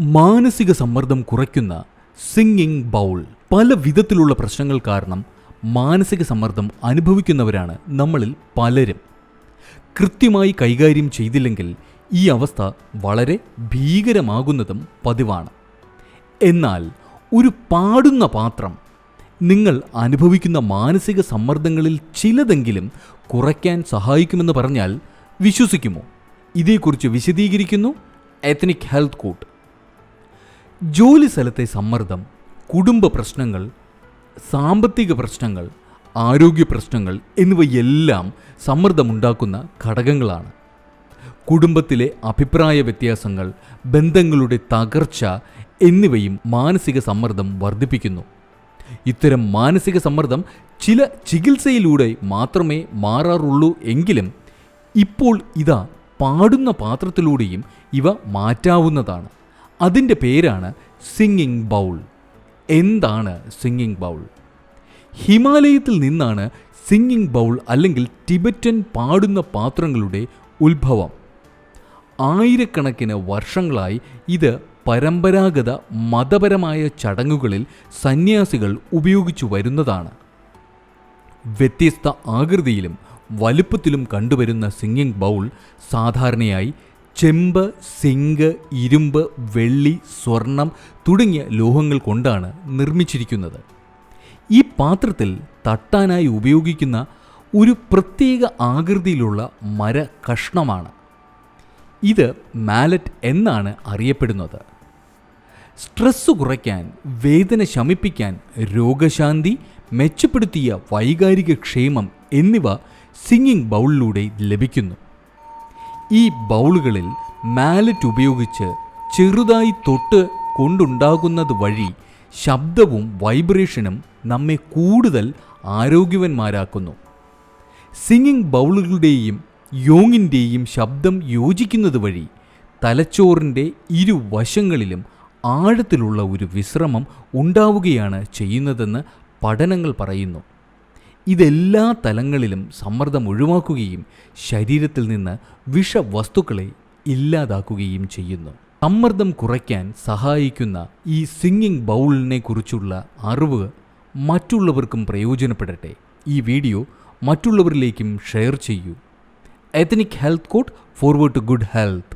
മാനസിക സമ്മർദ്ദം കുറയ്ക്കുന്ന സിംഗിങ് ബൗൾ. പല വിധത്തിലുള്ള പ്രശ്നങ്ങൾ കാരണം മാനസിക സമ്മർദ്ദം അനുഭവിക്കുന്നവരാണ് നമ്മളിൽ പലരും. കൃത്യമായി കൈകാര്യം ചെയ്തില്ലെങ്കിൽ ഈ അവസ്ഥ വളരെ ഭീകരമാകുന്നതും പതിവാണ്. എന്നാൽ ഒരു പാടുന്ന പാത്രം നിങ്ങൾ അനുഭവിക്കുന്ന മാനസിക സമ്മർദ്ദങ്ങളിൽ ചിലതെങ്കിലും കുറയ്ക്കാൻ സഹായിക്കുമെന്ന് പറഞ്ഞാൽ വിശ്വസിക്കുമോ? ഇതേക്കുറിച്ച് വിശദീകരിക്കുന്നു എത്നിക് ഹെൽത്ത് കോട്ട്. ജോലി സ്ഥലത്തെ സമ്മർദ്ദം കുടുംബ പ്രശ്നങ്ങൾ സാമ്പത്തിക പ്രശ്നങ്ങൾ ആരോഗ്യ പ്രശ്നങ്ങൾ എന്നിവയെല്ലാം സമ്മർദ്ദമുണ്ടാക്കുന്ന ഘടകങ്ങളാണ്. കുടുംബത്തിലെ അഭിപ്രായ വ്യത്യാസങ്ങൾ ബന്ധങ്ങളുടെ തകർച്ച എന്നിവയും മാനസിക സമ്മർദ്ദം വർദ്ധിപ്പിക്കുന്നു. ഇത്തരം മാനസിക സമ്മർദ്ദം ചില ചികിത്സയിലൂടെ മാത്രമേ മാറാറുള്ളൂ എങ്കിലും ഇപ്പോൾ ഇതാ പാടുന്ന പാത്രത്തിലൂടെയും ഇവ മാറ്റാവുന്നതാണ്. അതിന്റെ പേരാണ് സിംഗിങ് ബൗൾ. എന്താണ് സിംഗിങ് ബൗൾ? ഹിമാലയത്തിൽ നിന്നാണ് സിംഗിങ് ബൗൾ അല്ലെങ്കിൽ ടിബറ്റൻ പാടുന്ന പാത്രങ്ങളുടെ ഉത്ഭവം. ആയിരക്കണക്കിന് വർഷങ്ങളായി ഇത് പരമ്പരാഗത മതപരമായ ചടങ്ങുകളിൽ സന്യാസികൾ ഉപയോഗിച്ചു വരുന്നതാണ്. വ്യത്യസ്ത ആകൃതിയിലും വലുപ്പത്തിലും കണ്ടുവരുന്ന സിംഗിങ് ബൗൾ സാധാരണയായി ചെമ്പ് സിങ്ക് ഇരുമ്പ് വെള്ളി സ്വർണം തുടങ്ങിയ ലോഹങ്ങൾ കൊണ്ടാണ് നിർമ്മിച്ചിരിക്കുന്നത്. ഈ പാത്രത്തിൽ തട്ടാനായി ഉപയോഗിക്കുന്ന ഒരു പ്രത്യേക ആകൃതിയിലുള്ള മര കഷ്ണമാണ്. ഇത് മാലറ്റ് എന്നാണ് അറിയപ്പെടുന്നത്. സ്ട്രെസ് കുറയ്ക്കാൻ വേദന ശമിപ്പിക്കാൻ രോഗശാന്തി മെച്ചപ്പെടുത്തിയ വൈകാരിക ക്ഷേമം എന്നിവ സിംഗിങ് ബൗളിലൂടെ ലഭിക്കുന്നു. ഈ ബൗളുകളിൽ മാലറ്റ് ഉപയോഗിച്ച് ചെറുതായി തൊട്ട് കൊണ്ടുണ്ടാകുന്നത് വഴി ശബ്ദവും വൈബ്രേഷനും നമ്മെ കൂടുതൽ ആരോഗ്യവന്മാരാക്കുന്നു. സിംഗിങ് ബൗളുകളുടെയും യോങ്ങിന്റെയും ശബ്ദം യോജിക്കുന്നത് വഴി തലച്ചോറിന്റെ ഇരുവശങ്ങളിലും ആഴത്തിലുള്ള ഒരു വിശ്രമം ഉണ്ടാവുകയാണ് ചെയ്യുന്നതെന്ന് പഠനങ്ങൾ പറയുന്നു. ഇതെല്ലാ തലങ്ങളിലും സമ്മർദ്ദം ഒഴിവാക്കുകയും ശരീരത്തിൽ നിന്ന് വിഷവസ്തുക്കളെ ഇല്ലാതാക്കുകയും ചെയ്യുന്നു. സമ്മർദ്ദം കുറയ്ക്കാൻ സഹായിക്കുന്ന ഈ സിംഗിംഗ് ബൗളിനെ കുറിച്ചുള്ള അറിവ് മറ്റുള്ളവർക്കും പ്രയോജനപ്പെടട്ടെ. ഈ വീഡിയോ മറ്റുള്ളവരിലേക്കും ഷെയർ ചെയ്യൂ. Ethnic health code forward to good health.